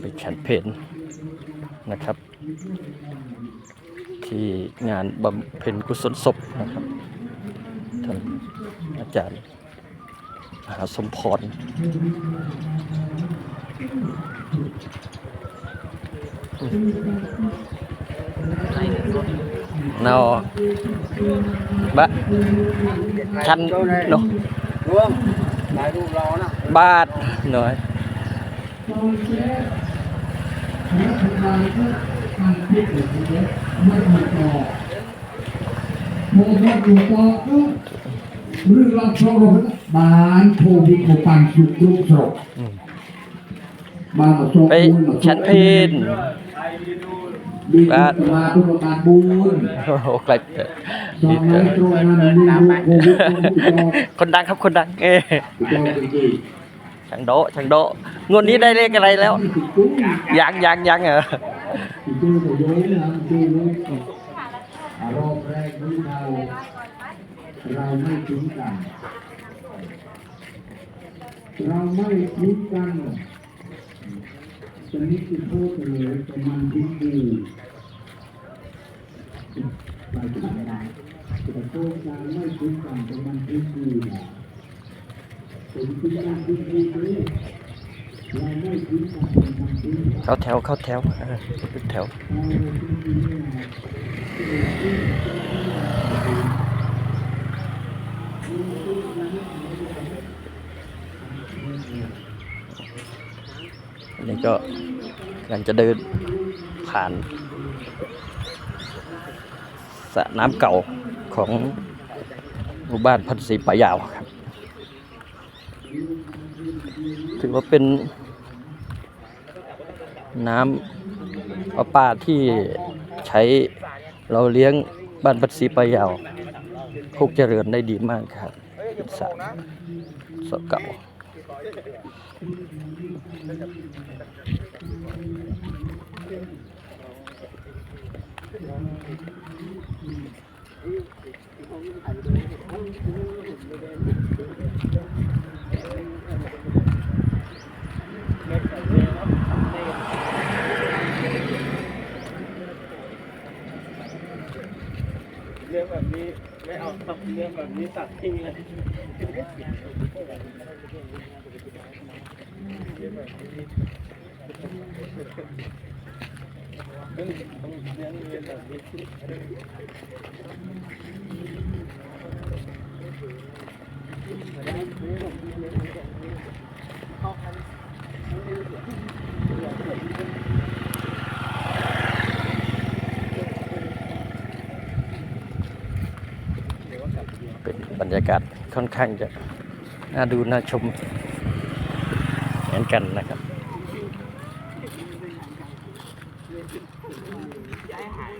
เป็นแคมเปญนะครับ ที่งานบำเพ็ญกุศลศพนะครับท่านอาจารย์มหาสมพร nào bác chăn nó Đúng Đại đu lo nè ba rồi โมโหอยู่ต่อเรื่องรับโชคบ้านโทวิโคปันสุกรุกโชคบ้านมาโชคไปฉันเพน ดีมาตุลการบุญโอ้ใครสองร้อยตรงนั้นมีลูกโควิดโควิดโควิดคนดังครับคนดัง เอ้โควิดช่างโดะช่างโดะงวดนี้ได้เลขอะไรแล้ว ยังยังยังเหรอดูตัวโยนนะดูลูกอารมณ์แรกที่เราเราไม่ทิ้งกันเราไม่ทิ้งกันจะนิดที่โทษเลยแต่มันทิ้งดี ไปถึงไม่ได้แต่โทษการไม่ทิ้งกันแต่มันทิ้งดีนะผมทิ้งกันทิ้งดีเราไม่ทิ้งกันต่มันทิ้งดีเข้าแถวเข้าแถวเออเป็นแถวอันนี้ก็กำลังจะเดินผ่าน สระน้ำเก่าของหมู่บ้านพันศรีป่ายาวครับ ถือว่าเป็นน้ำประปาที่ใช้เราเลี้ยงบ้านพันศรีป่ายาวพวกเจริญได้ดีมากครับนสระสระเก่า เรื่องแบบนี้ไม่เอาครับเรื่องแบบนี้ตัดทิ้งเลยเลี้ยงแบบนี้ เป็นบรรยากาศค่อนข้างจะน่าดูน่าชมเหมือนกันนะครับ ใจหาย